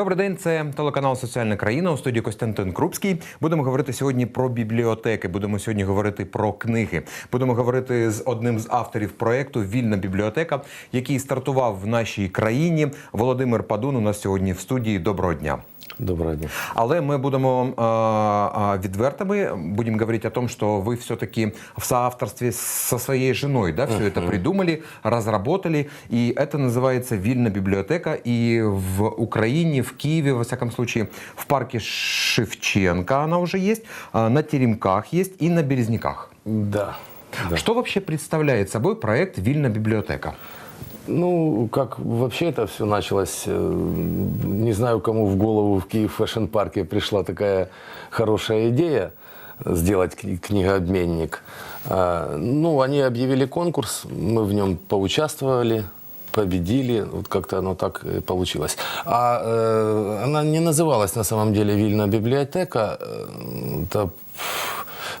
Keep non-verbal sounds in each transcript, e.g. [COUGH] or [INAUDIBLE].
Добрий день, це телеканал Соціальна країна у студії Костянтин Крупський. Будемо говорити сьогодні про бібліотеки. Будемо сьогодні говорити про книги. Будемо говорити з одним з авторів проекту Вільна бібліотека, який стартував в нашій країні. Володимир Падун у нас сьогодні в студії. Доброго дня. Доброго дня. Але ми будемо а, а, відвертими. Будем говорить о том, что вы все-таки в соавторстве со своей женой, да, все это придумали, разработали, и это называется Вильна библиотека. И в Украине, в Киеве, во всяком случае, в парке Шевченко она уже есть, а, на Теремках есть и на Березняках. Да. да. Что вообще представляет собой проект Вильна библиотека? Ну, как вообще это все началось, э, не знаю, кому в голову в Киев Фэшн Парке пришла такая хорошая идея сделать кни- книгообменник. А, Ну, они объявили конкурс, мы в нем поучаствовали, победили, вот как-то оно так получилось. А э, она не называлась на самом деле Вильна библиотека, э, это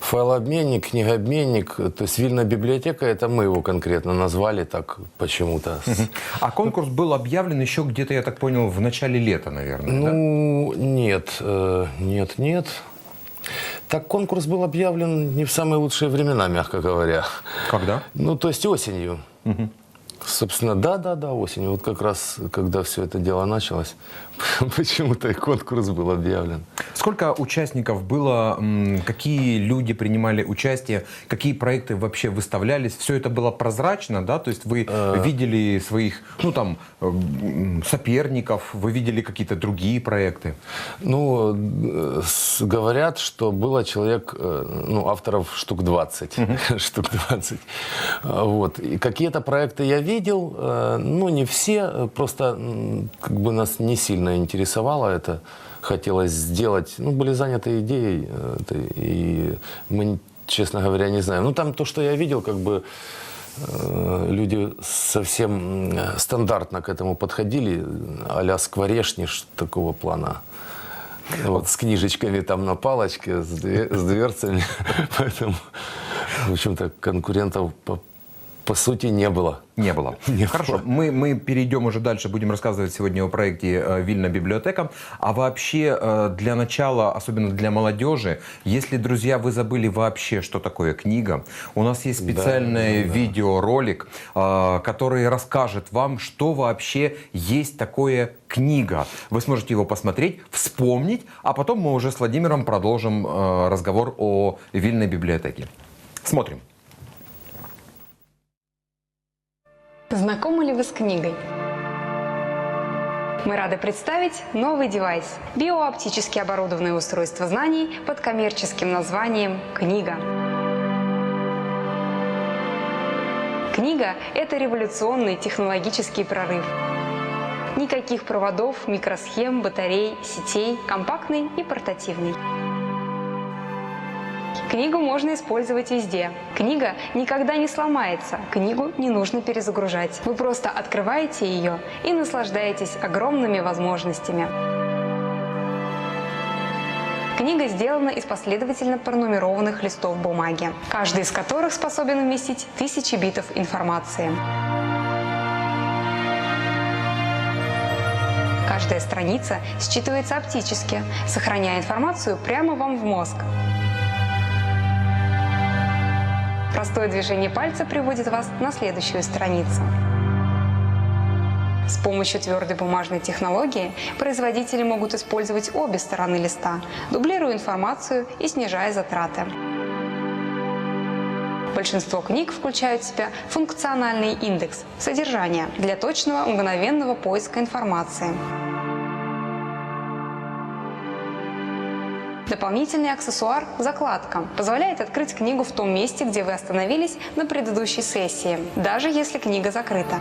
файлообменник, книгообменник, то есть Вильна библиотека, это мы его конкретно назвали так почему-то. А конкурс был объявлен еще где-то, я так понял, в начале лета, наверное, да? Ну, нет, э, нет, нет. Так конкурс был объявлен не в самые лучшие времена, мягко говоря. Когда? Ну, то есть осенью. Собственно, да, да, да, осенью. Вот как раз, когда все это дело началось, [LAUGHS] почему-то и конкурс был объявлен. Сколько участников было, какие люди принимали участие, какие проекты вообще выставлялись? Все это было прозрачно, да? То есть вы видели своих, ну там, м, соперников, вы видели какие-то другие проекты? Ну, э, говорят, что было человек, э, ну, авторов штук 20. [LAUGHS] штук 20. А, Вот. И какие-то проекты я видел, э, ну, не все, э, просто как бы нас не сильно интересовало это. Хотелось сделать, ну, были заняты идеей, э, и мы, честно говоря, не знаем. Ну, там то, что я видел, как бы люди совсем стандартно к этому подходили, а-ля скворечниш такого плана. Вот с книжечками там на палочке, с, две- с дверцами. [LAUGHS] Поэтому, в общем-то, конкурентов по сути не было. Не было. [LAUGHS] Не Хорошо, было. мы, мы перейдем уже дальше, будем рассказывать сегодня о проекте э, Вильна библиотека. А вообще, э, для начала, особенно для молодежи, если, друзья, вы забыли вообще, что такое книга, у нас есть специальный видеоролик, э, который расскажет вам, что вообще есть такое книга. Вы сможете его посмотреть, вспомнить, а потом мы уже с Владимиром продолжим разговор о Вильной библиотеке. Смотрим. Знакомы ли вы с книгой? Мы рады представить новый девайс – биооптически оборудованное устройство знаний под коммерческим названием «Книга». Книга – это революционный технологический прорыв. Никаких проводов, микросхем, батарей, сетей, компактный и портативный. Книгу можно использовать везде. Книга никогда не сломается. Книгу не нужно перезагружать. Вы просто открываете ее и наслаждаетесь огромными возможностями. Книга сделана из последовательно пронумерованных листов бумаги, каждый из которых способен вместить тысячи битов информации. Каждая страница считывается оптически, сохраняя информацию прямо вам в мозг. Простое движение пальца приводит вас на следующую страницу. С помощью твердой бумажной технологии производители могут использовать обе стороны листа, дублируя информацию и снижая затраты. Большинство книг включают в себя функциональный индекс содержания для точного мгновенного поиска информации. Дополнительный аксессуар – закладка. Позволяет открыть книгу в том месте, где вы остановились на предыдущей сессии, даже если книга закрыта.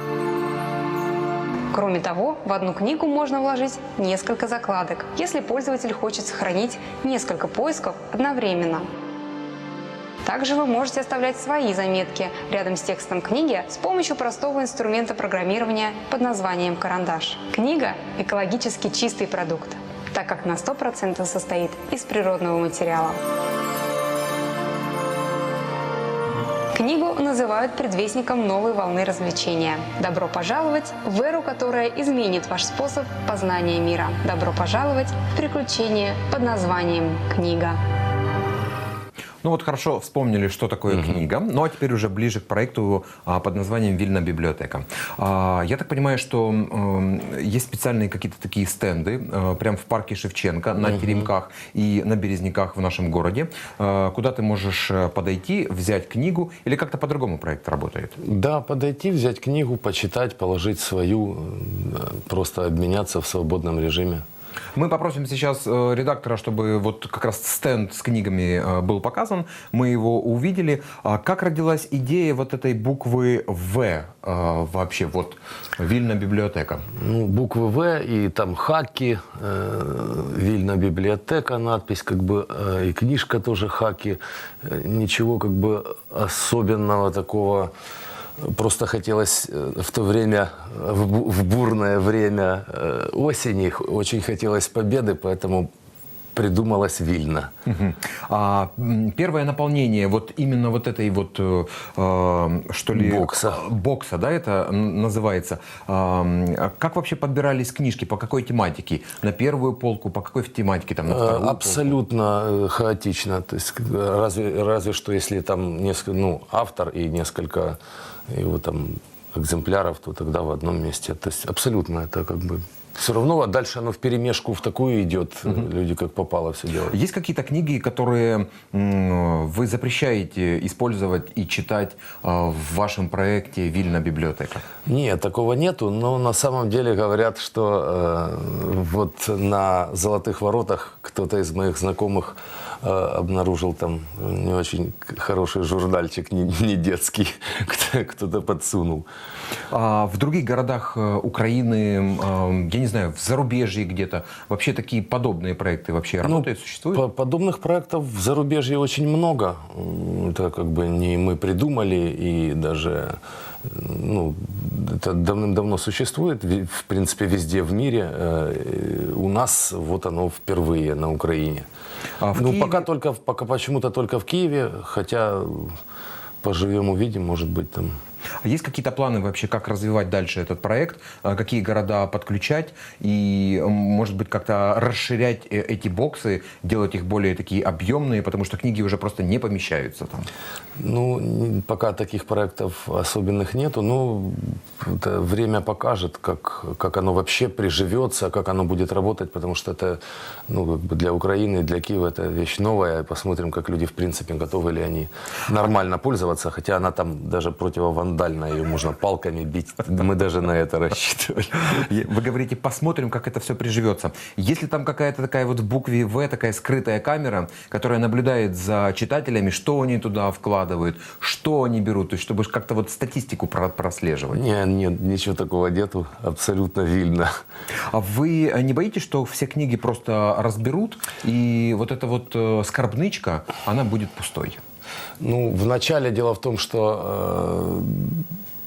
Кроме того, в одну книгу можно вложить несколько закладок, если пользователь хочет сохранить несколько поисков одновременно. Также вы можете оставлять свои заметки рядом с текстом книги с помощью простого инструмента программирования под названием «Карандаш». Книга – экологически чистый продукт, так как на 100% состоит из природного материала. Книгу называют предвестником новой волны развлечения. Добро пожаловать в эру, которая изменит ваш способ познания мира. Добро пожаловать в приключение под названием «Книга». Ну вот хорошо вспомнили, что такое книга. Ну а теперь уже ближе к проекту а, под названием «Вильна библиотека». А, я так понимаю, что м, есть специальные какие-то такие стенды э, прямо в парке Шевченко на Теремках и на Березняках в нашем городе, э, куда ты можешь э, подойти, взять книгу или как-то по-другому проект работает? Да, подойти, взять книгу, почитать, положить свою, просто обменяться в свободном режиме. Мы попросим сейчас э, редактора, чтобы вот как раз стенд с книгами э, был показан. Мы его увидели. А как родилась идея вот этой буквы В э, вообще, вот Вильна библиотека? Ну, буквы В и там хаки, Вильна библиотека, надпись, как бы, и книжка тоже хаки. Ничего как бы особенного такого. Просто хотелось э, в то время, в бу- в бурное время э, осени, очень хотелось победы, поэтому придумалась Вильна. Мгм. А первое наполнение вот именно вот этой вот, э, э, что ли... Бокса. Бокса, да, это называется. А, а как вообще подбирались книжки, по какой тематике? На первую полку, по какой тематике? Там, на Э, вторую полку? Абсолютно э, хаотично. То есть разве, разве что если там несколько, ну, автор и несколько его там экземпляров, то тогда в одном месте. То есть абсолютно это как бы все равно, а дальше оно в перемешку в такую идет. Люди как попало все делают. Есть какие-то книги, которые вы запрещаете использовать и читать а, в вашем проекте «Вильна библиотека»? Нет, такого нету, но на самом деле говорят, что э, вот на Золотых Воротах кто-то из моих знакомых э, обнаружил там не очень хороший журнальчик, не, не детский, [LAUGHS] кто- кто-то подсунул. А в других городах э, Украины, э, я не знаю, в зарубежье где-то, вообще такие подобные проекты вообще работают, существуют? По- подобных проектов в зарубежье очень много. Это как бы не мы придумали, и даже ну, это давным-давно существует, в принципе, везде в мире. Э, У нас вот оно впервые на Украине. А в ну, Киеве- пока только, пока почему-то только в Киеве, хотя поживем, увидим, может быть, там А Есть какие-то планы вообще, как развивать дальше этот проект, а, какие города подключать и, может быть, как-то расширять э, эти боксы, делать их более такие объемные, потому что книги уже просто не помещаются там? Ну, пока таких проектов особенных нету. Ну, это время покажет, как, как оно вообще приживется, как оно будет работать, потому что это ну, для Украины, для Киева это вещь новая. Посмотрим, как люди, в принципе, готовы ли они нормально пользоваться, хотя она там даже противовандальная, ее можно палками бить. Мы даже на это рассчитывали. Вы говорите, посмотрим, как это все приживется. Если там какая-то такая вот в букве В, такая скрытая камера, которая наблюдает за читателями, что они туда вкладывают, что они берут, то есть чтобы как-то вот статистику про- прослеживать. Не, нет, ничего такого нету, абсолютно вильно. А вы э, не боитесь, что все книги просто разберут, и вот эта вот э, скорбнычка, она будет пустой? Ну, вначале дело в том, что э,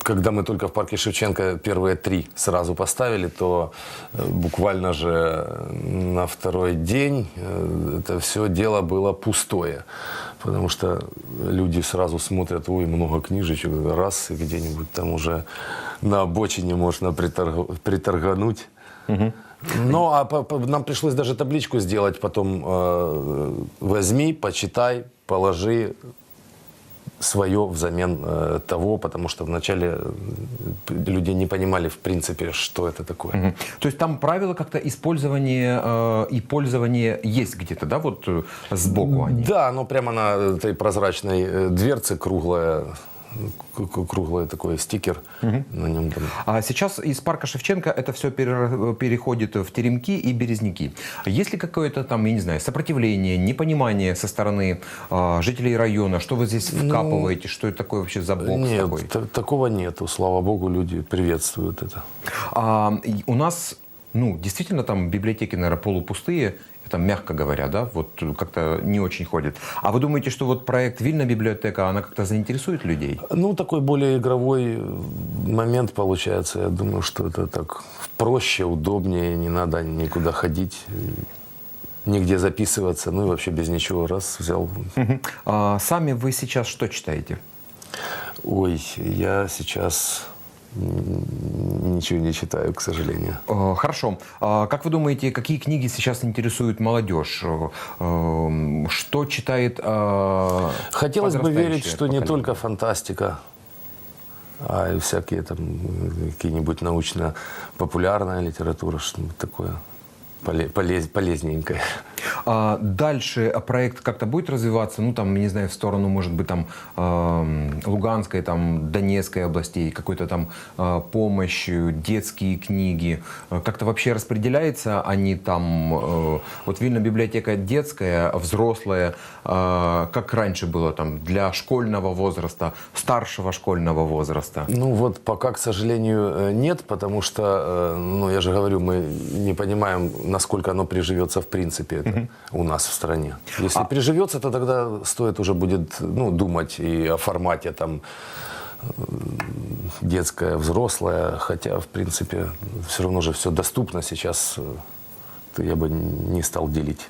когда мы только в парке Шевченко первые три сразу поставили, то э, буквально же на второй день э, это все дело было пустое. Потому что люди сразу смотрят, ой, много книжечек, раз, и где-нибудь там уже на обочине можно приторг- приторгануть. Ну, а по- по- нам пришлось даже табличку сделать потом. э, возьми, почитай, положи свое взамен э, того, потому что вначале э, люди не понимали, в принципе, что это такое. Мгм. То есть там правила как-то использования э, и пользования есть где-то, да, вот э, сбоку они? Да, оно прямо на этой прозрачной дверце круглая, круглый такой стикер на нем там. А сейчас из парка Шевченко это все переходит в теремки и березняки. Есть ли какое-то там, я не знаю, сопротивление, непонимание со стороны а, жителей района? Что вы здесь вкапываете? Что это такое вообще за бокс Нет, такой? та- такого нету. Слава богу, люди приветствуют это. А, у нас, ну, действительно там библиотеки, наверное, полупустые, это мягко говоря, да, вот как-то не очень ходят. А вы думаете, что вот проект «Вильна библиотека», она как-то заинтересует людей? Ну, такой более игровой момент получается. Я думаю, что это так проще, удобнее, не надо никуда ходить, нигде записываться, ну и вообще без ничего. Раз взял. А сами вы сейчас что читаете? Ой, я сейчас ничего не читаю, к сожалению. Э, Хорошо. А Как вы думаете, какие книги сейчас интересуют молодежь? Э, эм, Что читает э, Хотелось бы верить, что не поколение? только фантастика, а и всякие там какие-нибудь научно-популярная литература, что-нибудь такое поле- полез- полезненькое. А Дальше а, проект как-то будет развиваться, ну там, не знаю, в сторону, может быть, там Луганской, там Донецкой областей, какой-то там э, помощь, детские книги. Э, Как-то вообще распределяется они там, э, вот Вильна библиотека детская, взрослая, как раньше было там для школьного возраста, старшего школьного возраста. Ну вот пока, к сожалению, э, нет, потому что, э, ну я же говорю, мы не понимаем, насколько оно приживется в принципе это у нас в стране. Если приживется, то тогда стоит уже будет ну, думать и о формате там э, детское, взрослое, хотя в принципе все равно же все доступно сейчас, э, я бы не стал делить.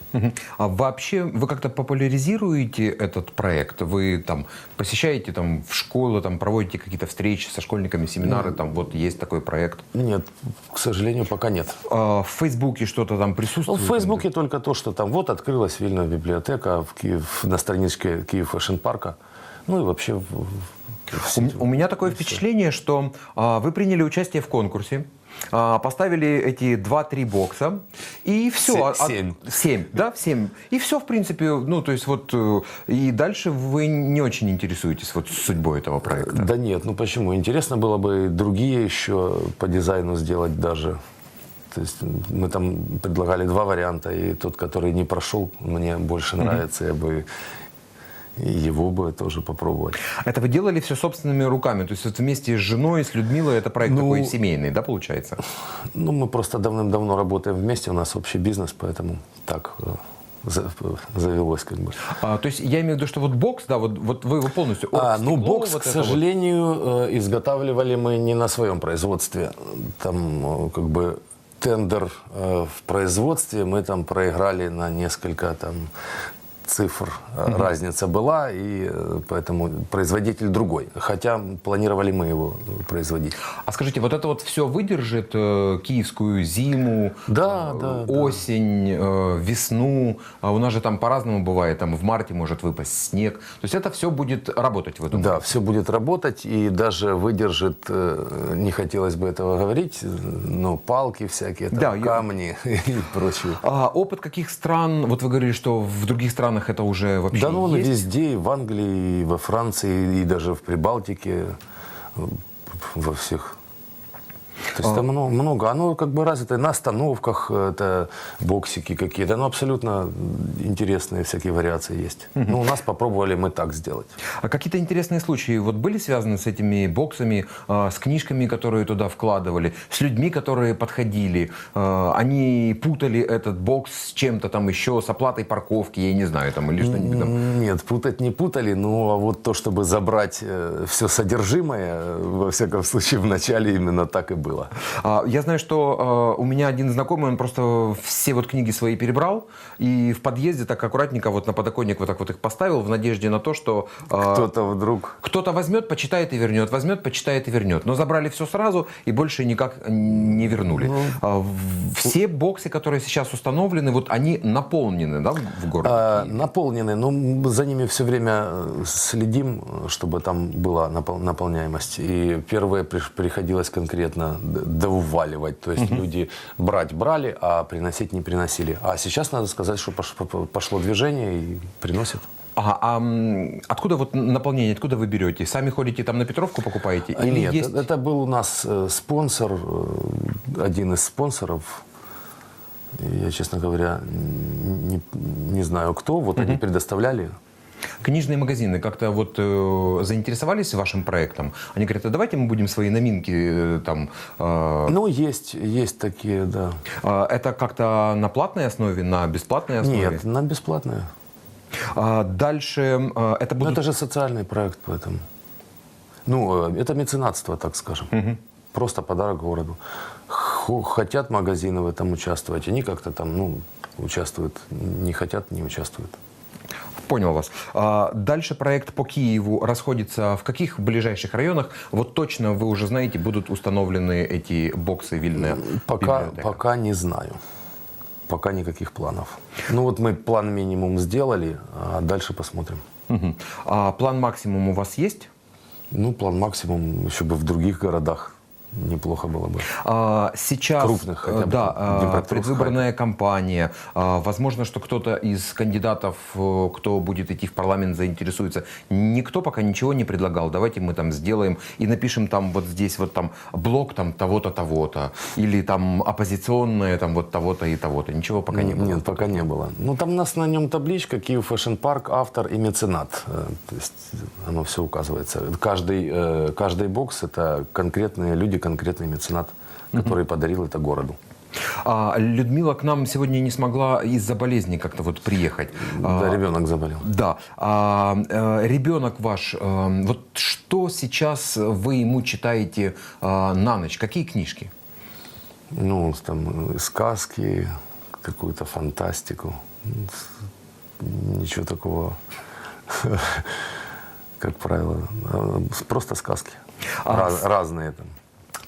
А вообще вы как-то популяризируете этот проект? Вы там посещаете там в школы, там проводите какие-то встречи со школьниками, семинары, там вот есть такой проект. Нет, к сожалению, пока нет. А в Фейсбуке что-то там Ну, присутствует? в Фейсбуке только то, что там вот открылась вильная библиотека в Киев, на страничке Киев Фэшн Парка. Ну и вообще в- в- в У, у меня такое впечатление, что а, вы приняли участие в конкурсе, а, поставили эти два-три бокса, и все. Се- семь. семь, да, семь. И все, в принципе, ну, то есть вот, э, и дальше вы не очень интересуетесь вот судьбой этого проекта. Да нет, ну почему? Интересно было бы другие еще по дизайну сделать даже. То есть мы там предлагали два варианта, и тот, который не прошел, мне больше нравится, я бы его бы тоже попробовать. Это вы делали все собственными руками, то есть вот вместе с женой, с Людмилой, это проект Ну, такой семейный, да, получается? Ну, мы просто давным-давно работаем вместе, у нас общий бизнес, поэтому так э, за- завелось как бы. А, то есть я имею в виду, что вот бокс, да, вот, вот вы его полностью... А, ну, бокс, вот к это вот. сожалению, э, изготавливали мы не на своем производстве. Там э, как бы тендер э, в производстве мы там проиграли на несколько там цифр э, разница была, и э, поэтому производитель другой. Хотя планировали мы его производить. А скажите, вот это вот все выдержит э, киевскую зиму, Да, э, да, да. осень, э, весну? А у нас же там по-разному бывает, там в марте может выпасть снег. То есть это все будет работать в этом Да, все будет работать и даже выдержит, э, не хотелось бы этого говорить, но палки всякие, там, Да, я- камни [LAUGHS] и прочее. А опыт каких стран? Вот вы говорили, что в других странах это уже вообще Да, ну есть. везде, и в Англии, и во Франции, и даже в Прибалтике, э, во всех. То есть там много, много. Оно как бы развито на остановках, э, это боксики какие-то. Ну, абсолютно интересные всякие вариации есть. Ну, у нас попробовали мы так сделать. А какие-то интересные случаи вот были связаны с этими боксами, а, с книжками, которые туда вкладывали, с людьми, которые подходили? а, Они путали этот бокс с чем-то там еще, с оплатой парковки, я не знаю, там или что-нибудь там. Нет, путать не путали, ну а вот то, чтобы забрать все содержимое, э, во всяком случае, в начале именно так и было. А, Я знаю, что э, у меня один знакомый, он просто все вот книги свои перебрал и в подъезде так аккуратненько вот на подоконник вот так вот их поставил в надежде на то, что э, Кто-то вдруг... кто-то возьмет, почитает и вернет, возьмет, почитает и вернет. Но забрали все сразу и больше никак не вернули. А, в- Все боксы, которые сейчас установлены, вот они наполнены, да, в городе? А, наполнены, но мы за ними все время э, следим, чтобы там была напол- наполняемость. И первое приходилось конкретно доуваливать. То есть люди брать брали, а приносить не приносили. А сейчас надо сказать, что пош- по- пошло движение и приносят. Ага, а откуда вот наполнение, откуда вы берете? Сами ходите там на Петровку покупаете? Или Нет, есть... это был у нас э, спонсор, э, один из спонсоров. Я, честно говоря, не, не знаю кто. Вот они предоставляли. Книжные магазины как-то вот э, заинтересовались вашим проектом? Они говорят, а давайте мы будем свои новинки э, там... э, Ну, есть, есть такие, да. э, это как-то на платной основе, на бесплатной основе? Нет, на бесплатное. А дальше э, это Ну, будут... это же социальный проект, поэтому. Ну, э, это меценатство, так скажем. Просто подарок городу. Хотят магазины в этом участвовать, они как-то там, ну, участвуют. Не хотят, не участвуют. Понял вас. А, дальше проект по Киеву расходится в каких ближайших районах? Вот точно вы уже знаете, будут установлены эти боксы вильная Пока, библиотека? пока не знаю. Пока никаких планов. Ну вот мы план минимум сделали, а дальше посмотрим. Мгм. А план максимум у вас есть? Ну, план максимум еще бы в других городах неплохо было бы. А, Сейчас, Крупных хотя э, бы, да, а, Днепропетровск, предвыборная кампания. А, Возможно, что кто-то из кандидатов, э, кто будет идти в парламент, заинтересуется. Никто пока ничего не предлагал. Давайте мы там сделаем и напишем там вот здесь вот там блок там того-то, того-то. Или там оппозиционное там вот того-то и того-то. Ничего пока не было. Нет, пока не было. Ну, там у нас на нем табличка Киев Фэшн Парк, автор и меценат. Э, То есть оно все указывается. Каждый, э, каждый бокс – это конкретные люди, конкретный меценат, который подарил это городу. А, Людмила к нам сегодня не смогла из-за болезни как-то вот приехать. А, Да, ребенок заболел. Да. А, э, ребенок ваш, э, вот что сейчас вы ему читаете э, на ночь? Какие книжки? Ну, там сказки, какую-то фантастику. Ничего такого, [LAUGHS] как правило. Просто сказки. А Раз- разные там.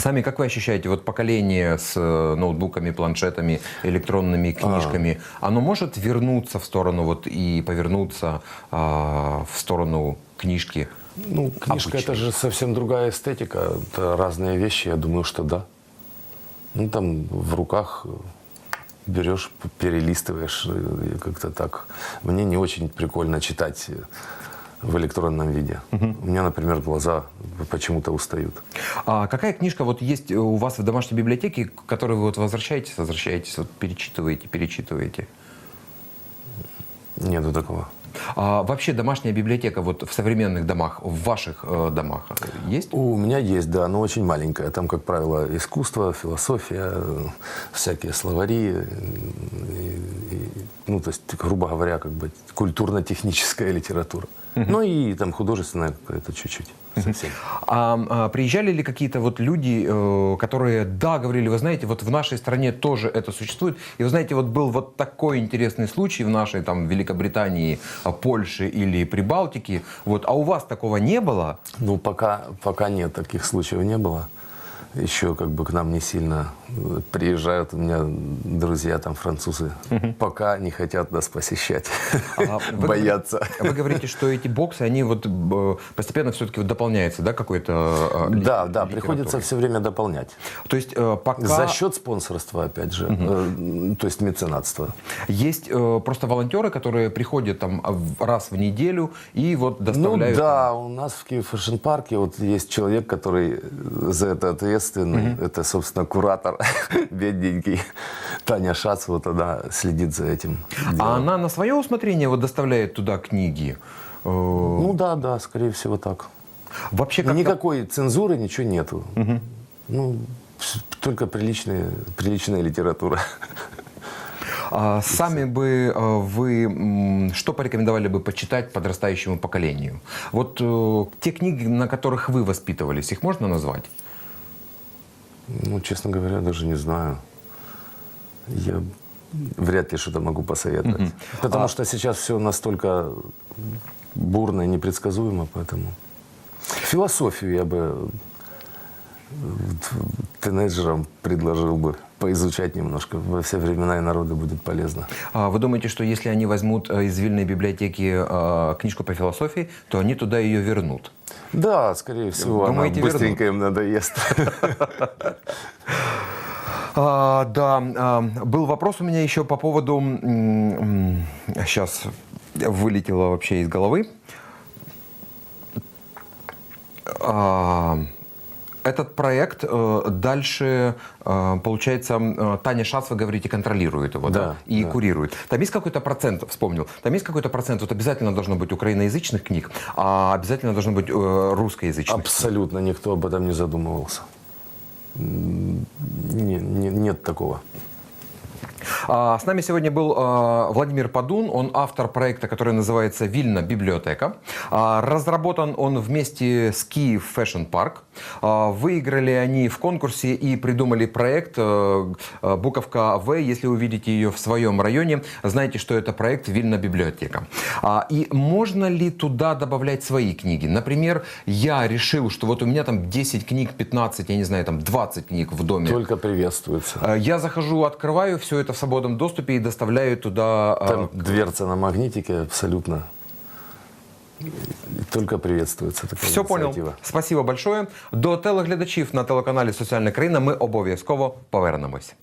Сами как вы ощущаете, вот поколение с э, ноутбуками, планшетами, электронными книжками, оно может вернуться в сторону вот и повернуться а, в сторону книжки? Ну, книжка это Обычный. же совсем другая эстетика. Это разные вещи, я думаю, что да. Ну, там в руках берешь, перелистываешь, э, как-то так. Мне не очень прикольно читать э, в электронном виде. У меня, например, глаза почему-то устают. А какая книжка вот есть у вас в домашней библиотеке, к которой вы вот возвращаетесь, возвращаетесь, вот перечитываете, перечитываете? Нету такого. А вообще домашняя библиотека вот в современных домах, в ваших э, домах э, есть? У меня есть, да, но очень маленькая. Там, как правило, искусство, философия, э, всякие словари. э, и- ну, то есть, грубо говоря, как бы культурно-техническая [LAUGHS] литература. Ну и там художественная какая-то чуть-чуть. Совсем. А, а приезжали ли какие-то вот люди, э, которые, да, говорили, вы знаете, вот в нашей стране тоже это существует, и вы знаете, вот был вот такой интересный случай в нашей там Великобритании, а, Польше или Прибалтике, вот, а у вас такого не было? Ну, пока, пока нет, таких случаев не было. Еще как бы к нам не сильно э, приезжают. У меня друзья там французы. Пока не хотят нас посещать. А вы Боятся. Вы говорите, что эти боксы, они вот э, постепенно все-таки вот дополняются, да, какой-то? э, Да, да, приходится все время дополнять. То есть э, пока За счет спонсорства, опять же, э, то есть меценатства. есть просто волонтеры, которые приходят там раз в неделю и вот Ну доставляют. да, у нас в Киев Фэшн Парке вот есть человек, который за это ответственный. Это, собственно, куратор [LAUGHS] бедненький. Таня Шац, вот она следит за этим. А делом. она на свое усмотрение вот доставляет туда книги. Э, Ну да, да, скорее всего так. Вообще как Никакой цензуры, ничего нету. Ну, с- только приличная, приличная литература. А сами бы э, вы что порекомендовали бы почитать подрастающему поколению? Вот э, те книги, на которых вы воспитывались, их можно назвать? Ну, честно говоря, даже не знаю. Я вряд ли что-то могу посоветовать. Потому что сейчас все настолько бурно и непредсказуемо, поэтому... Философию я бы тинейджерам предложил бы поизучать немножко. Во все времена и народы будет полезно. А Вы думаете, что если они возьмут э, из вильной библиотеки э, книжку по философии, то они туда ее вернут? Да, скорее всего, Думаете, она быстренько им надоест. [LAUGHS] А, да, а, был вопрос у меня еще по поводу... Сейчас вылетело вообще из головы. А, Этот проект э, дальше, э, получается, э, Таня Шац, вы говорите, контролирует его, да, Да, и да. курирует. Там есть какой-то процент, вспомнил, там есть какой-то процент, вот обязательно должно быть украиноязычных книг, а обязательно должно быть э, русскоязычных. Абсолютно никто об этом не задумывался. Не- не- нет такого. А, С нами сегодня был а, Владимир Падун, он автор проекта, который называется «Вильна библиотека». А, Разработан он вместе с Киев Fashion Park. Выиграли они в конкурсе и придумали проект э, э, «Буковка В». Если увидите ее в своем районе, знаете, что это проект «Вильна библиотека». И можно ли туда добавлять свои книги? Например, я решил, что вот у меня там 10 книг, 15, я не знаю, там 20 книг в доме. Только приветствуется. Э, Я захожу, открываю все это в свободном доступе и доставляю туда... э, Там дверца на магнитике абсолютно. Только приветствуется такая Все понял. ініціатива. Спасибо большое. До телеглядачів на телеканалі Соціальна країна ми обов'язково повернемось.